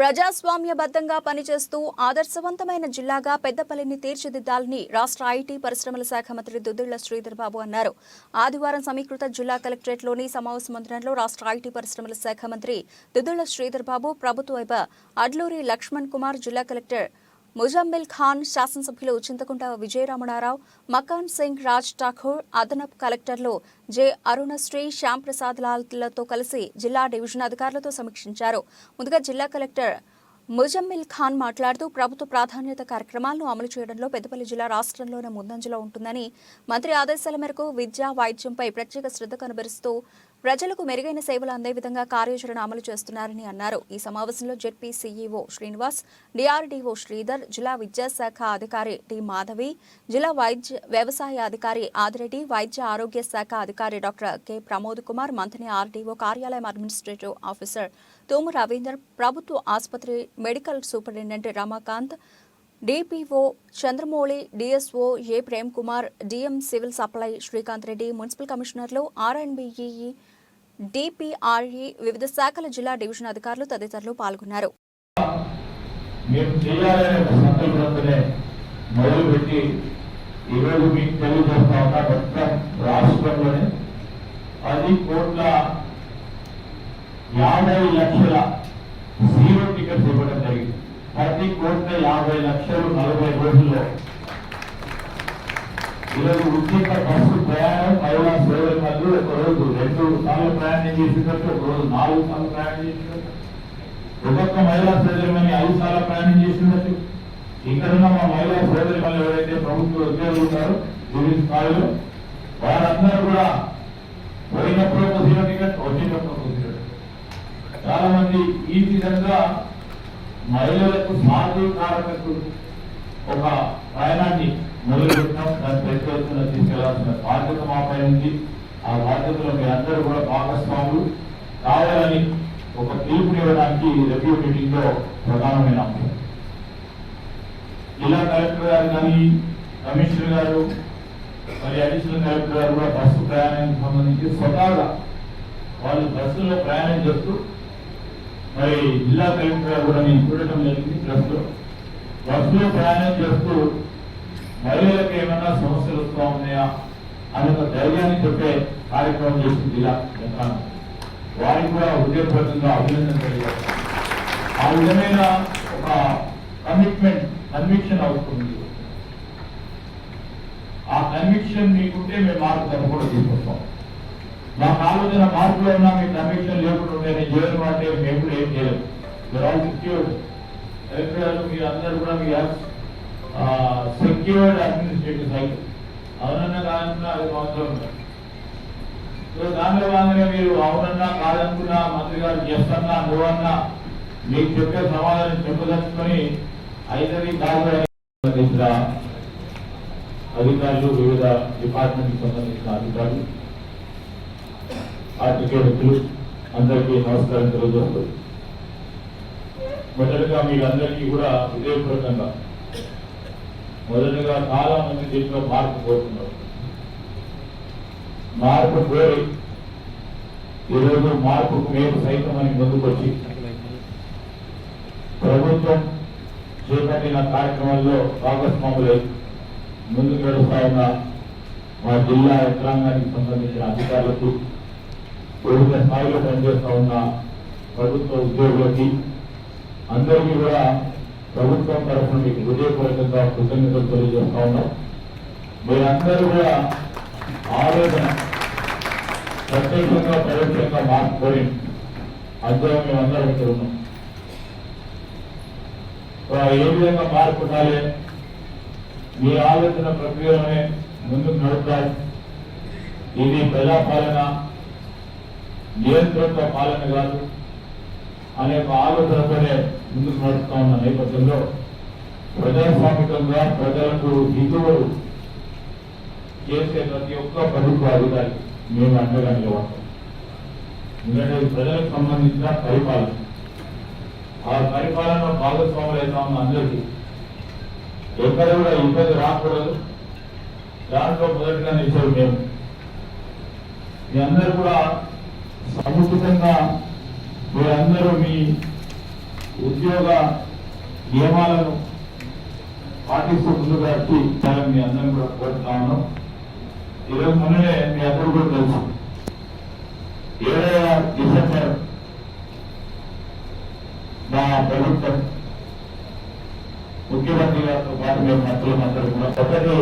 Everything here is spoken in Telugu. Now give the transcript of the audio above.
ప్రజాస్వామ్యబద్ధంగా పనిచేస్తూ ఆదర్శవంతమైన జిల్లాగా పెద్దపల్లిని తీర్చిదిద్దాలని రాష్ట్ర ఐటీ పరిశ్రమల శాఖ మంత్రి దుద్దిళ్ళ శ్రీధర్ బాబు అన్నారు. ఆదివారం సమీకృత జిల్లా కలెక్టరేట్లోని సమావేశ మందిరంలో రాష్ట్ర ఐటీ పరిశ్రమల శాఖ మంత్రి దుద్దిళ్ళ శ్రీధర్ బాబు ప్రభుత్వ అడ్లూరి లక్ష్మణ్ కుమార్ జిల్లా కలెక్టర్ ముజమ్మిల్ ఖాన్ శాసనసభ్యులు చింతకుంట విజయరమణారావు మకాన్ సింగ్ రాజ్ ఠాకూర్ అదనపు కలెక్టర్లు జె అరుణశ్రీ శ్యాంప్రసాద్ లాల్తో కలిసి జిల్లా డివిజన్ అధికారులతో సమీక్షించారు. ముందుగా జిల్లా కలెక్టర్ ముజమ్మిల్ ఖాన్ మాట్లాడుతూ ప్రభుత్వ ప్రాధాన్యత కార్యక్రమాలను అమలు చేయడంలో పెద్దపల్లి జిల్లా రాష్ట్రంలోనే ముందంజలో ఉంటుందని మంత్రి ఆదేశాల మేరకు విద్య వైద్యంపై ప్రత్యేక శ్రద్ధ కనబరుస్తూ ప్రజలకు మెరుగైన సేవలు అందే విధంగా కార్యాచరణ అమలు చేస్తున్నారని అన్నారు. ఈ సమావేశంలో ZP CEO Srinivas DRDO Sridhar జిల్లా విద్యాశాఖ అధికారి డి మాధవి జిల్లా వైద్య వ్యవసాయ అధికారి ఆదిరెడ్డి వైద్య ఆరోగ్య శాఖ అధికారి డాక్టర్ కె ప్రమోద్ కుమార్ మంత్రి ఆర్డీఓ కార్యాలయం అడ్మినిస్ట్రేటివ్ ఆఫీసర్ తోము రవీందర్ ప్రభుత్వ ఆసుపత్రి medical superintendent Ramakanth DPO Chandramouli DSO A Prem Kumar DM civil supply Srikanth Reddy municipal కమిషనర్లు R and B E DPRE వివిధ శాఖల జిల్లా డివిజన్ అధికారులు తదితరులు పాల్గొన్నారు. మేము చేయాలనే ఒక సంకల్పంతోనే మొదలుపెట్టి ఈరోజు మీకు రాష్ట్రంలోనే పది కోట్ల యాభై లక్షల జీరో టికెట్స్ ఇవ్వడం జరిగింది. ప్రతి కోట్ల యాభై లక్షలు నలభై రోజుల్లో ఈరోజు ఉచిత బస్సు ప్రయాణం మహిళా సేవల మధ్య ఒక రోజు రెండు సార్లు ప్రయాణం చేసినట్టు ఒక రోజు నాలుగు సార్లు ప్రయాణం చేసినట్టు ఒక్కొక్క మహిళా సోదరిమని ఐదు సార్లు ప్రయాణం చేసినట్టు ఇక్కడున్న మా మహిళా సోదరిమని ఎవరైతే ప్రభుత్వ ఉద్యోగులు ఉన్నారో వివిధ స్థాయిలో వారందరూ కూడా పోయినప్పుడు ఒక జీరో టికెట్ వచ్చినప్పుడు ఒక జీరో టికెట్. చాలా మంది ఈ విధంగా మహిళలకు సాధికారకకు ఒక ప్రయాణాన్ని మొదలుపెట్టాం దాని పెద్ద తీసుకెళ్ళాల్సిన బాధ్యత మాపై ఉంది. ఆ బాధ్యతలో మీ అందరూ కూడా భాగస్వాములు కావాలని ఒక పిలుపునివ్వడానికి రివ్యూ మీటింగ్లో ప్రధానమైన అంశం. జిల్లా కలెక్టర్ గారు కానీ కమిషనర్ గారు మరి అడిషనల్ కలెక్టర్ గారు కూడా బస్సు ప్రయాణానికి సంబంధించి స్వతహాగా వాళ్ళు బస్సులో ప్రయాణం చేస్తూ మరి జిల్లా కలెక్టర్ కూడా నేను చూడటం జరిగింది బస్సులో బస్సులో ప్రయాణం చేస్తూ మహిళలకు ఏమైనా సమస్యలు వస్తూ ఉన్నాయా? అని ఒక ధైర్యాన్ని చెప్పే కార్యక్రమం చేసింది జిల్లా యంత్రాంగం వారికి కూడా హృదయపూర్వకంగా అభినందన తెలియజేస్తాను. ఆ విధమైన ఒక కమిట్మెంట్ కన్విక్షన్ అవుతుంది. ఆ కన్విక్షన్ మీకుంటే మేము మార్పు తప్పకుండా తీసుకొస్తాం. మా ఆలోచన మార్పులో ఉన్నా మీ కన్విక్షన్ లేకుండా ఉంటే నేను చేయను అంటే మేము కూడా ఏం చేయలేదు మీరు ఆల్ సెక్యూర్డ్ కలెక్టర్ మీరు అందరూ కూడా మీ సెక్యూర్డ్ అడ్మినిస్ట్రేటివ్ సైట్ అవునన్నా కాదన్నా అది మాత్రం సో దానిలో భాగంగా మీరు అవునన్నా కాదనుకున్నా మంత్రి గారు చేస్తన్నా నువ్వన్నా మీకు చెప్పే సమాధానం చెప్పదలుచుకొని ఐదవి కాదు సంబంధించిన అధికారులు వివిధ డిపార్ట్మెంట్కి సంబంధించిన అధికారులు ఆర్థిక అందరికీ నమస్కారం తెలియజేస్తూ మొదటగా మీరందరికీ కూడా హృదయపూర్వకంగా మొదటగా చాలా మంది దీంట్లో మార్పు కోరుతున్నారు మార్పు కోరి ఈరోజు మార్పుకు మేము సైతం అని ముందుకొచ్చి ప్రభుత్వం చేపట్టిన కార్యక్రమంలో భాగస్వాములై ముందుకు నడుస్తా ఉన్న మా జిల్లా యంత్రాంగానికి సంబంధించిన అధికారులకు వివిధ స్థాయిలో పనిచేస్తా ఉన్న ప్రభుత్వ ఉద్యోగులకి అందరికీ కూడా ప్రభుత్వం తరఫున మీకు హృదయపూర్వకంగా కృతజ్ఞతలు తెలియజేస్తా ఉన్నాం. మీరందరూ కూడా ఆవేదన ప్రత్యేకంగా పరోక్షంగా మార్చుకొని అందులో మేమందరం ఇక్కడ ఉన్నాం. ఏ విధంగా మార్పు ఉండాలి? మీ ఆలోచన ప్రక్రియలోనే ముందుకు నడుపుతారు ఇది ప్రజాపాలన నియంత్రణ పాలన కాదు అనే ఒక ఆలోచనతోనే ముందుకు నడుపుతా ఉన్న నేపథ్యంలో ప్రజాస్వామికంగా ప్రజలకు హితువులు చేసే ప్రతి ఒక్క ప్రభుత్వ అధికారి మేము అండగా నిలబడతాం ఎందుకంటే ప్రజలకు సంబంధించిన పరిపాలన. ఆ పరిపాలన భాగస్వాములు అవుతా ఉన్న అందరికీ ఎక్కడ కూడా ఇబ్బంది రాకూడదు. దాంట్లో మొదటిగా నిలిచారు మేము. మీ అందరూ కూడా సముచితంగా మీరందరూ మీ ఉద్యోగ నియమాలను పాటిస్తూ ముందుకు వచ్చి చాలా మీ అందరం కూడా కోరుతున్నాను ఈరోజు మొన్ననే మీ అందరూ కూడా తెలుసు. ఏడవ డిసెంబర్ మా ప్రభుత్వం ముఖ్యమంత్రి గారితో పాటు మేము మంత్రులు అందరూ కూడా ఒకటి